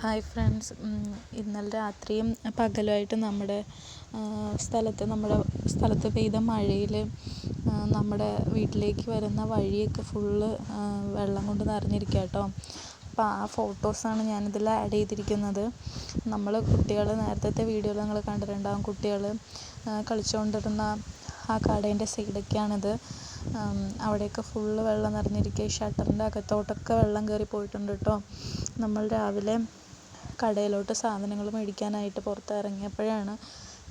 Hi friends. ഇന്നലെ രാത്രിയും പകലുമായിട്ട് നമ്മുടെ സ്ഥലത്ത് നമ്മുടെ സ്ഥലത്ത് പെയ്ത മഴയിൽ നമ്മുടെ വീട്ടിലേക്ക് വരുന്ന വഴിയൊക്കെ ഫുള്ള് വെള്ളം കൊണ്ട് നിറഞ്ഞിരിക്കുക കേട്ടോ അപ്പോൾ ആ ഫോട്ടോസാണ് ഞാനിതിൽ ആഡ് ചെയ്തിരിക്കുന്നത്. നമ്മൾ കുട്ടികൾ നേരത്തെ വീഡിയോയിൽ നിങ്ങൾ കണ്ടിട്ടുണ്ടാകും കുട്ടികൾ കളിച്ചുകൊണ്ടിരുന്ന ആ കടേന്റെ സൈഡൊക്കെയാണിത്. അവിടെയൊക്കെ ഫുള്ള് വെള്ളം നിറഞ്ഞിരിക്കുക ഷട്ടറിന്റെ അകത്തോട്ടൊക്കെ വെള്ളം കയറി പോയിട്ടുണ്ട് കേട്ടോ നമ്മൾ രാവിലെ കടയിലോട്ട് സാധനങ്ങൾ മേടിക്കാനായിട്ട് പുറത്തിറങ്ങിയപ്പോഴാണ്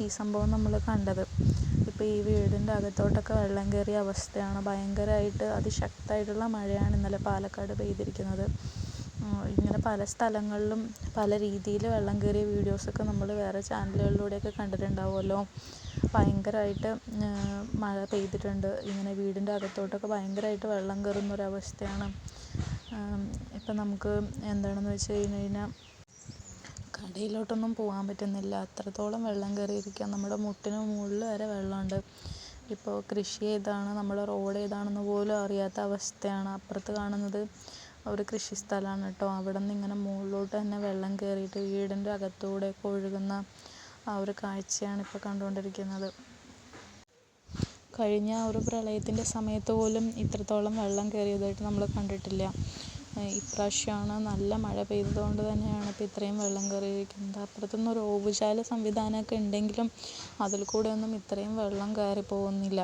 ഈ സംഭവം നമ്മൾ കണ്ടത്. ഇപ്പോൾ ഈ വീടിന്റെ അകത്തോട്ടൊക്കെ വെള്ളം കയറിയ അവസ്ഥയാണ്. ഭയങ്കരമായിട്ട് അതിശക്തമായിട്ടുള്ള മഴയാണ് ഇന്നലെ പാലക്കാട് പെയ്തിരിക്കുന്നത്. ഇങ്ങനെ പല സ്ഥലങ്ങളിലും പല രീതിയിൽ വെള്ളം കയറിയ വീഡിയോസൊക്കെ നമ്മൾ വേറെ ചാനലുകളിലൂടെയൊക്കെ കണ്ടിട്ടുണ്ടാവുമല്ലോ. ഭയങ്കരമായിട്ട് മഴ പെയ്തിട്ടുണ്ട്. ഇങ്ങനെ വീടിന്റെ അകത്തോട്ടൊക്കെ ഭയങ്കരമായിട്ട് വെള്ളം കയറുന്ന ഒരവസ്ഥയാണ് ഇപ്പം നമുക്ക് എന്താണെന്ന് വെച്ച് കഴിഞ്ഞ് കഴിഞ്ഞാൽ കടയിലോട്ടൊന്നും പോകാൻ പറ്റുന്നില്ല. അത്രത്തോളം വെള്ളം കയറിയിരിക്കുക നമ്മുടെ മുട്ടിന് മുകളിൽ വരെ വെള്ളമുണ്ട്. ഇപ്പോൾ കൃഷി ഏതാണ്? നമ്മുടെ റോഡ് ഏതാണെന്ന് പോലും അറിയാത്ത അവസ്ഥയാണ്. അപ്പുറത്ത് കാണുന്നത് ഒരു കൃഷി സ്ഥലമാണ് കേട്ടോ. അവിടെ നിന്ന് ഇങ്ങനെ മുകളിലോട്ട് തന്നെ വെള്ളം കയറിയിട്ട് വീടിന്റെ അകത്തൂടെയൊക്കെ ഒഴുകുന്ന ആ ഒരു കാഴ്ചയാണ് ഇപ്പോൾ കണ്ടുകൊണ്ടിരിക്കുന്നത്. കഴിഞ്ഞ ഒരു പ്രളയത്തിന്റെ സമയത്ത് പോലും ഇത്രത്തോളം വെള്ളം കയറിയതായിട്ട് നമ്മൾ കണ്ടിട്ടില്ല. ഇപ്രാവശ്യമാണ് നല്ല മഴ പെയ്തതുകൊണ്ട് തന്നെയാണ് ഇപ്പോൾ ഇത്രയും വെള്ളം കയറിയിരിക്കുന്നത്. അപ്പുറത്തുനിന്ന് ഒരു ഓവുചാല സംവിധാനമൊക്കെ ഉണ്ടെങ്കിലും അതിൽ കൂടെ ഒന്നും ഇത്രയും വെള്ളം കയറി പോകുന്നില്ല.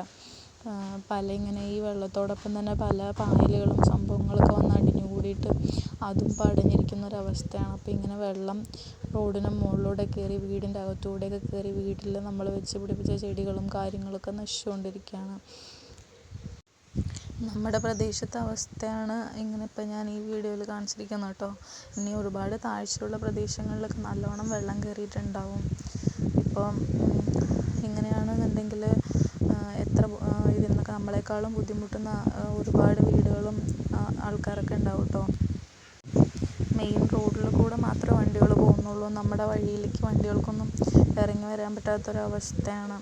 പല ഇങ്ങനെ ഈ വെള്ളത്തോടൊപ്പം തന്നെ പല പായലുകളും സംഭവങ്ങളൊക്കെ വന്ന് അടിഞ്ഞു കൂടിയിട്ട് അതും പടഞ്ഞിരിക്കുന്ന ഒരവസ്ഥയാണ് അപ്പോൾ ഇങ്ങനെ വെള്ളം റോഡിന് മുകളിലൂടെ കയറി വീടിന്റെ അകത്തൂടെയൊക്കെ കയറി വീട്ടിൽ നമ്മൾ വെച്ച് പിടിപ്പിച്ച ചെടികളും കാര്യങ്ങളൊക്കെ നശിച്ചുകൊണ്ടിരിക്കുകയാണ്. നമ്മുടെ പ്രദേശത്തെ അവസ്ഥയാണ് ഇങ്ങനെ ഇപ്പം ഞാൻ ഈ വീഡിയോയിൽ കാണിച്ചിരിക്കുന്നത് കേട്ടോ. ഇനി ഒരുപാട് താഴ്ചയുള്ള പ്രദേശങ്ങളിലൊക്കെ നല്ലോണം വെള്ളം കയറിയിട്ടുണ്ടാവും. ഇപ്പോൾ ഇങ്ങനെയാണെന്നുണ്ടെങ്കിൽ എത്ര ഇതിന്നൊക്കെ നമ്മളെക്കാളും ബുദ്ധിമുട്ടുന്ന ഒരുപാട് വീടുകളും ആൾക്കാരൊക്കെ ഉണ്ടാവും കേട്ടോ. മെയിൻ റോഡിൽ കൂടെ മാത്രമേ വണ്ടികൾ പോകുന്നുള്ളൂ. നമ്മുടെ വഴിയിലേക്ക് വണ്ടികൾക്കൊന്നും ഇറങ്ങി വരാൻ പറ്റാത്തൊരവസ്ഥയാണ്.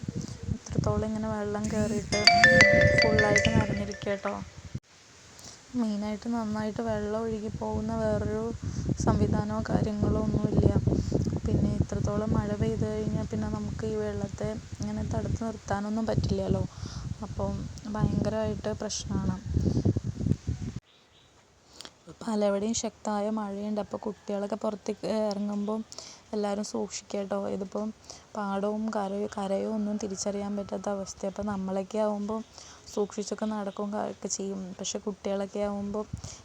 ഇത്രത്തോളം ഇങ്ങനെ വെള്ളം കയറിയിട്ട് ഫുള്ളായിട്ട് നിറഞ്ഞിരിക്കുക കേട്ടോ. മെയിനായിട്ട് നന്നായിട്ട് വെള്ളം ഒഴുകി പോകുന്ന വേറൊരു സംവിധാനമോ കാര്യങ്ങളോ ഒന്നുമില്ല. പിന്നെ ഇത്രത്തോളം മഴ പെയ്ത് കഴിഞ്ഞാൽ പിന്നെ നമുക്ക് ഈ വെള്ളത്തെ ഇങ്ങനെ തടുത്ത് നിർത്താനൊന്നും പറ്റില്ലല്ലോ. അപ്പം ഭയങ്കരമായിട്ട് പ്രശ്നമാണ്. പലവിടെയും ശക്തമായ മഴയുണ്ട്. അപ്പോൾ കുട്ടികളൊക്കെ പുറത്തേക്ക് ഇറങ്ങുമ്പം എല്ലാവരും സൂക്ഷിക്കുക കേട്ടോ ഇതിപ്പം പാടവും കരയും കരയോ ഒന്നും തിരിച്ചറിയാൻ പറ്റാത്ത അവസ്ഥ അപ്പോൾ നമ്മളൊക്കെ ആവുമ്പോൾ സൂക്ഷിച്ചൊക്കെ നടക്കും ഒക്കെ ചെയ്യും. പക്ഷെ കുട്ടികളൊക്കെ ആവുമ്പോൾ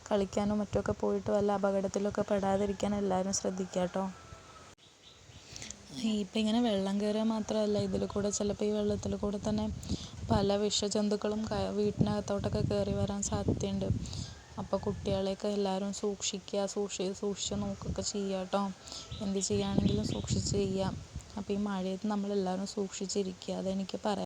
കളിക്കാനും മറ്റുമൊക്കെ പോയിട്ട് വല്ല അപകടത്തിലൊക്കെ പെടാതിരിക്കാൻ എല്ലാവരും ശ്രദ്ധിക്കുക കേട്ടോ ഇപ്പം ഇങ്ങനെ വെള്ളം കയറുക മാത്രമല്ല ഇതിൽ കൂടെ ചിലപ്പോൾ ഈ വെള്ളത്തിൽ കൂടെ തന്നെ പല വിഷജന്തുക്കളും വീട്ടിനകത്തോട്ടൊക്കെ കയറി വരാൻ സാധ്യതയുണ്ട്. അപ്പോൾ കുട്ടികളെയൊക്കെ എല്ലാവരും സൂക്ഷിക്കുക സൂക്ഷി സൂക്ഷിച്ച് നോക്കുകയൊക്കെ ചെയ്യുക കേട്ടോ എന്ത് ചെയ്യുകയാണെങ്കിലും സൂക്ഷിച്ച് ചെയ്യുക. അപ്പോൾ ഈ മഴയത്ത് നമ്മളെല്ലാവരും സൂക്ഷിച്ചിരിക്കുക. അതെനിക്ക് പറയാൻ